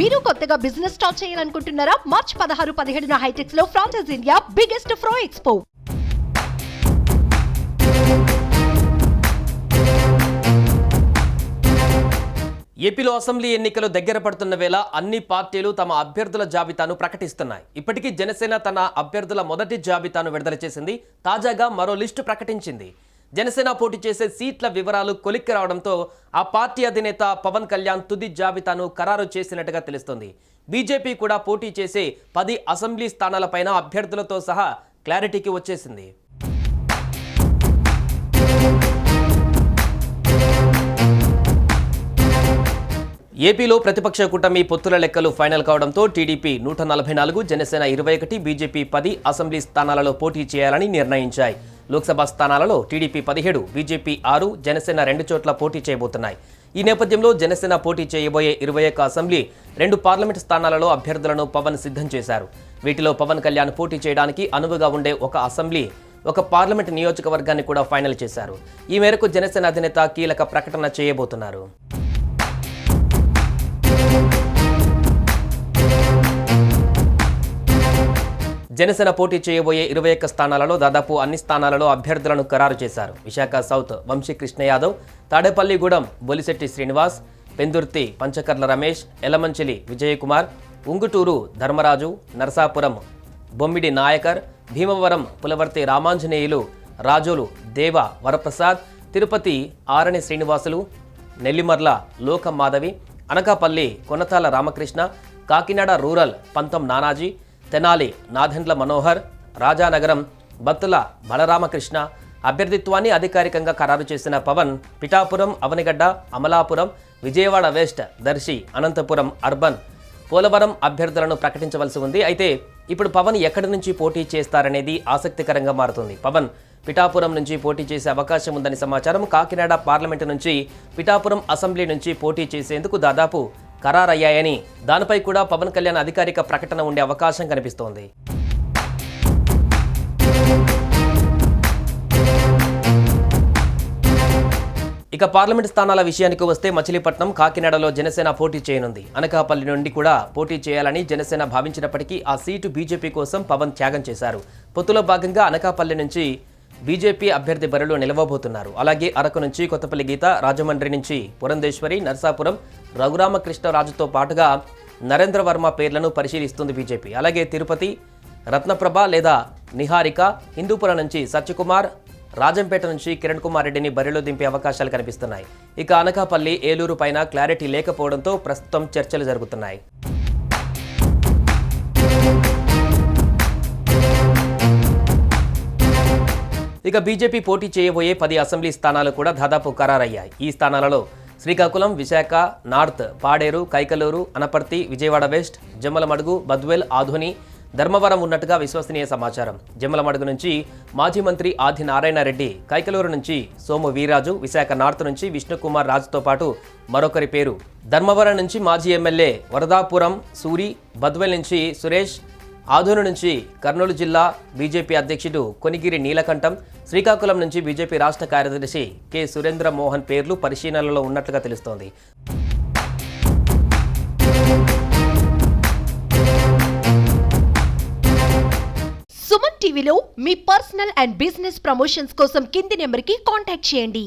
మీరు కొత్తగా business start చేయాలనుకుంటున్నారా? మార్చ్ పదహారు పదిహేడున హైటెక్స్లో ఫ్రాన్సెస్ ఇండియా బిగ్గెస్ట్ ఫ్రో ఎక్స్పో ఏపీలో అసెంబ్లీ ఎన్నికలు దగ్గర పడుతున్న వేళ అన్ని పార్టీలు తమ అభ్యర్థుల జాబితాను ప్రకటిస్తున్నాయి. ఇప్పటికీ జనసేన తన అభ్యర్థుల మొదటి జాబితాను విడుదల చేసింది. తాజాగా మరో లిస్టు ప్రకటించింది. జనసేన పోటీ చేసే సీట్ల వివరాలు కొలిక్కి రావడంతో ఆ పార్టీ అధినేత పవన్ కళ్యాణ్ తుది జాబితాను ఖరారు చేసినట్టుగా తెలుస్తోంది. బీజేపీ కూడా పోటీ చేసే పది అసెంబ్లీ స్థానాలపైన అభ్యర్థులతో సహా క్లారిటీకి వచ్చేసింది. ఏపీలో ప్రతిపక్ష కూటమి పొత్తుల లెక్కలు ఫైనల్ కావడంతో టీడీపీ నూట నలభై నాలుగు జనసేన ఇరవై ఒకటి బీజేపీ పది అసెంబ్లీ స్థానాలలో పోటీ చేయాలని నిర్ణయించాయి. లోక్సభ స్థానాలలో టీడీపీ పదిహేడు బీజేపీ ఆరు జనసేన రెండు చోట్ల పోటీ చేయబోతున్నాయి. ఈ నేపథ్యంలో జనసేన పోటీ చేయబోయే ఇరవై ఒక్క అసెంబ్లీ రెండు పార్లమెంట్ స్థానాలలో అభ్యర్థులను పవన్ సిద్ధం చేశారు. వీటిలో పవన్ కళ్యాణ్ పోటీ చేయడానికి అనువుగా ఉండే ఒక అసెంబ్లీ ఒక పార్లమెంట్ నియోజకవర్గాన్ని కూడా ఫైనల్ చేశారు. ఈ మేరకు జనసేన అధినేత కీలక ప్రకటన చేయబోతున్నారు. జనసేన పోటీ చేయబోయే ఇరవై ఒక్క స్థానాలలో దాదాపు అన్ని స్థానాలలో అభ్యర్థులను ఖరారు చేశారు. విశాఖ సౌత్ వంశీ కృష్ణ యాదవ్ తాడేపల్లిగూడెం బొలిశెట్టి శ్రీనివాస్ పెందుర్తి పంచకర్ల రమేష్ ఎలమంచిలి విజయకుమార్ ఉంగుటూరు ధర్మరాజు నరసాపురం బొమ్మిడి నాయకర్ భీమవరం పులవర్తి రామాంజనేయులు రాజోలు దేవ వరప్రసాద్ తిరుపతి ఆరణి శ్రీనివాసులు నెల్లిమర్ల లోకం మాధవి అనకాపల్లి కొనతాల రామకృష్ణ కాకినాడ రూరల్ పంతం నానాజీ తెనాలి నాదెండ్ల మనోహర్ రాజానగరం బత్తుల బలరామకృష్ణ అభ్యర్థిత్వాన్ని అధికారికంగా ఖరారు చేసిన పవన్ పిఠాపురం అవనిగడ్డ అమలాపురం విజయవాడ వెస్ట్ దర్శి అనంతపురం అర్బన్. పోలవరం అభ్యర్థులను ప్రకటించవలసి ఉంది. అయితే ఇప్పుడు పవన్ ఎక్కడి నుంచి పోటీ చేస్తారనేది ఆసక్తికరంగా మారుతుంది. పవన్ పిఠాపురం నుంచి పోటీ చేసే అవకాశం ఉందని సమాచారం. కాకినాడ పార్లమెంటు నుంచి పిఠాపురం అసెంబ్లీ నుంచి పోటీ చేసేందుకు దాదాపు ఖరారయ్యాయని. దానిపై కూడా పవన్ కళ్యాణ్ అధికారిక ప్రకటన ఉండే అవకాశం కనిపిస్తోంది. ఇక పార్లమెంట్ స్థానాల విషయానికి వస్తే మచిలీపట్నం కాకినాడలో జనసేన పోటీ చేయనుంది. అనకాపల్లి నుండి కూడా పోటీ చేయాలని జనసేన భావించినప్పటికీ ఆ సీటు బీజేపీ కోసం పవన్ త్యాగం చేశారు. పొత్తులో భాగంగా అనకాపల్లి నుంచి బీజేపీ అభ్యర్థి బరిలో నిలవబోతున్నారు. అలాగే అరకు నుంచి కొత్తపల్లి గీత రాజమండ్రి నుంచి పురంధేశ్వరి నర్సాపురం రఘురామకృష్ణరాజుతో పాటుగా నరేంద్ర వర్మ పేర్లను పరిశీలిస్తుంది బీజేపీ. అలాగే తిరుపతి రత్నప్రభ లేదా నిహారిక హిందూపురం నుంచి సత్యకుమార్ రాజంపేట నుంచి కిరణ్ కుమార్ రెడ్డిని బరిలో దింపే అవకాశాలు కనిపిస్తున్నాయి. ఇక అనకాపల్లి ఏలూరు పైన క్లారిటీ లేకపోవడంతో ప్రస్తుతం చర్చలు జరుగుతున్నాయి. ఇక బీజేపీ పోటీ చేయబోయే పది అసెంబ్లీ స్థానాలు కూడా దాదాపు ఖరారయ్యాయి. ఈ స్థానాలలో శ్రీకాకుళం విశాఖ నార్త్ పాడేరు కైకలూరు అనపర్తి విజయవాడ వెస్ట్ జమ్మలమడుగు బద్వేల్ ఆధుని ధర్మవరం ఉన్నట్టుగా విశ్వసనీయ సమాచారం. జమ్మలమడుగు నుంచి మాజీ మంత్రి ఆది నారాయణ రెడ్డి కైకలూరు నుంచి సోము వీరాజు విశాఖ నార్త్ నుంచి విష్ణుకుమార్ రాజుతో పాటు మరొకరి పేరు. ధర్మవరం నుంచి మాజీ ఎమ్మెల్యే వరదాపురం సూరి బద్వేల్ నుంచి సురేష్ ఆదూరు నుంచి కర్నూలు జిల్లా బీజేపీ అధ్యక్షుడు కొనిగిరి నీలకంఠం శ్రీకాకుళం నుంచి బీజేపీ రాష్ట్ర కార్యదర్శి కె. సురేంద్ర మోహన్ పేర్లు పరిశీలనలో ఉన్నట్లుగా తెలుస్తోంది. సుమన్ టీవీలో మీ పర్సనల్ అండ్ బిజినెస్ ప్రమోషన్స్ కోసం కింది నెంబర్కి కాంటాక్ట్ చేయండి.